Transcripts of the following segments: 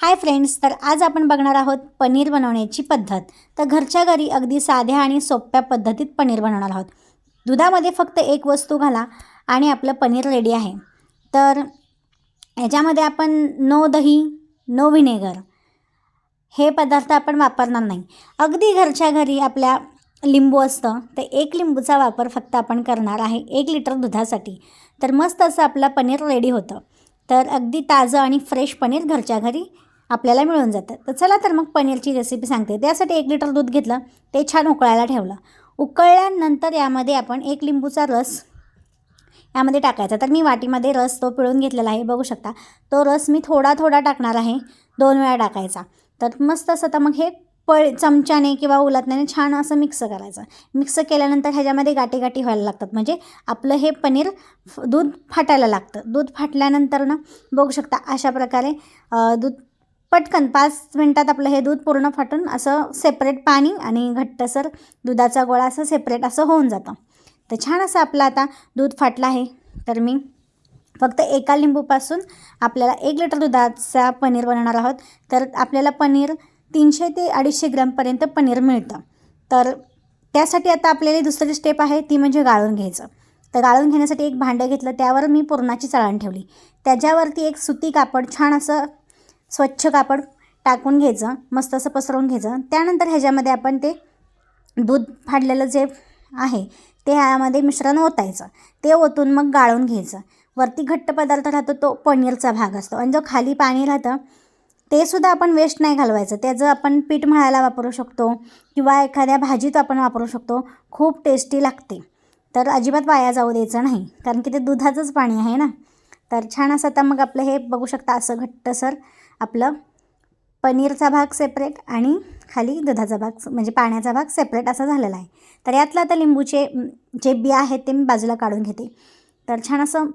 Hi friends तर आज आपण बघणार आहोत पनीर बनवण्याची पद्धत. तर घरच्या घरी अगदी साध्या आणि सोप्या पद्धतीत पनीर बनवणार आहोत. दुधामध्ये फक्त एक वस्तू घाला आणि आपलं पनीर रेडी आहे. तर याच्यामध्ये आपण नो दही नो व्हिनेगर हे पदार्थ आपण वापरणार नाही. अगदी घरच्या घरी आपल्या लिंबू असतं तर एक लिंबूचा वापर फक्त आपण करणार आहे एक लिटर दुधासाठी. तर मस्त असं आपलं पनीर रेडी होतं. तर अगदी ताजं आणि फ्रेश पनीर घरच्या घरी आपल्याला मिळून जातं. तर चला तर मग पनीरची रेसिपी सांगते. त्यासाठी एक लिटर दूध घेतलं ते छान उकळायला ठेवलं. उकळल्यानंतर यामध्ये आपण एक लिंबूचा रस यामध्ये टाकायचा. तर मी वाटीमध्ये रस तो पिळून घेतलेला आहे बघू शकता. तो रस मी थोडा थोडा टाकणार आहे दोन वेळा टाकायचा. तर मस्त असं तर मग हे पळ चमच्याने किंवा उलटण्याने छान असं मिक्स करायचं. मिक्स केल्यानंतर ह्याच्यामध्ये गाठी गाठी व्हायला लागतात. म्हणजे आपलं हे पनीर फ- दूध फाटायला लागतं. दूध फाटल्यानंतर ना बघू शकता अशा प्रकारे दूध पटकन पाच मिनटात आपलं हे दूध पूर्ण फाटून असं सेपरेट पाणी आणि घट्टसर दुधाचा गोळा असं सेपरेट असं होऊन जातं. तर छान असं आपलं आता दूध फाटलं आहे. तर मी फक्त एका लिंबूपासून आपल्याला एक लिटर दुधाचा पनीर बनवणार आहोत. तर आपल्याला पनीर तीनशे ते अडीचशे ग्रॅमपर्यंत पनीर मिळतं. तर त्यासाठी आता आपल्याला दुसरी स्टेप आहे ती म्हणजे गाळून घ्यायचं. तर गाळून घेण्यासाठी एक भांडं घेतलं त्यावर मी पुरणाची चाळण ठेवली. त्याच्यावरती एक सुती कापड छान असं स्वच्छ कापड टाकून घ्यायचं मस्त असं पसरवून घ्यायचं. त्यानंतर ह्याच्यामध्ये आपण ते दूध फाडलेलं जे आहे ते ह्यामध्ये मिश्रण ओतायचं. ते ओतून मग गाळून घ्यायचं. वरती घट्ट पदार्थ राहतो तो पनीरचा भाग असतो. आणि जो खाली पाणी राहतं ते सुद्धा आपण वेस्ट नाही घालवायचं. त्याचं आपण पीठ मळायला वापरू शकतो किंवा एखाद्या भाजीत आपण वापरू शकतो. खूप टेस्टी लागते. तर अजिबात वाया जाऊ द्यायचं नाही. कारण की ते दुधाचंच पाणी आहे ना. तर छान असं आता मग आपलं हे बघू शकता असं घट्टसर आपलं. पनीरचा भाग सेपरेट आणि खाली दुधाचा भाग म्हणजे पाण्याचा भाग सेपरेट असा झालेला आहे. तर यातलं आता लिंबूचे जे बी आहेत ते मी बाजूला काढून घेते. तर छान असं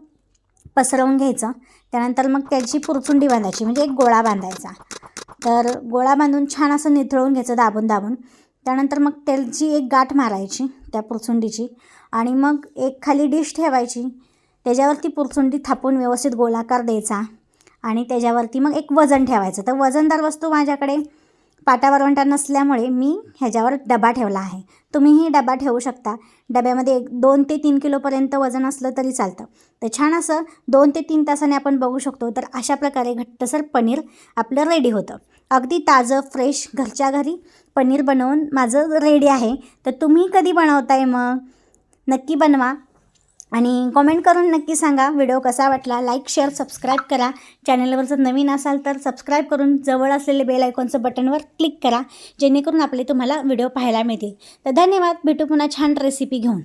पसरवून घ्यायचं. त्यानंतर मग त्याची पुरचुंडी बांधायची म्हणजे एक गोळा बांधायचा. तर गोळा बांधून छान असं निथळून घ्यायचं दाबून दाबून. त्यानंतर मग त्याची एक गाठ मारायची त्या पुरचुंडीची आणि मग एक खाली डिश ठेवायची. त्याच्यावरती पुरचुंडी थापून व्यवस्थित गोलाकार द्यायचा आणि त्याच्यावरती मग एक वजन ठेवायचं. तर वजनदार वस्तू माझ्याकडे पाटावरवंटा नसल्यामुळे मी ह्याच्यावर डबा ठेवला आहे. तुम्हीही डबा ठेवू शकता. डब्यामध्ये एक दोन ते तीन किलोपर्यंत वजन असलं तरी चालतं. तर छान असं दोन ते तीन तासाने आपण बघू शकतो. तर अशा प्रकारे घट्टसर पनीर आपलं रेडी होतं. अगदी ताजं फ्रेश घरच्या घरी पनीर बनवून माझं रेडी आहे. तर तुम्ही कधी बनवताय मग? नक्की बनवा. आणि कॉमेंट करून नक्की सांगा. व्हिडिओ कसा वाटला? लाईक शेअर सबस्क्राईब करा. चॅनलवर जर नवीन असाल तर सबस्क्राईब करून जवळ असलेले बेल आयकॉनचं बटनवर क्लिक करा. जेणेकरून आपले तुम्हाला व्हिडिओ पाहायला मिळतील. तर धन्यवाद. भेटू पुन्हा छान रेसिपी घेऊन.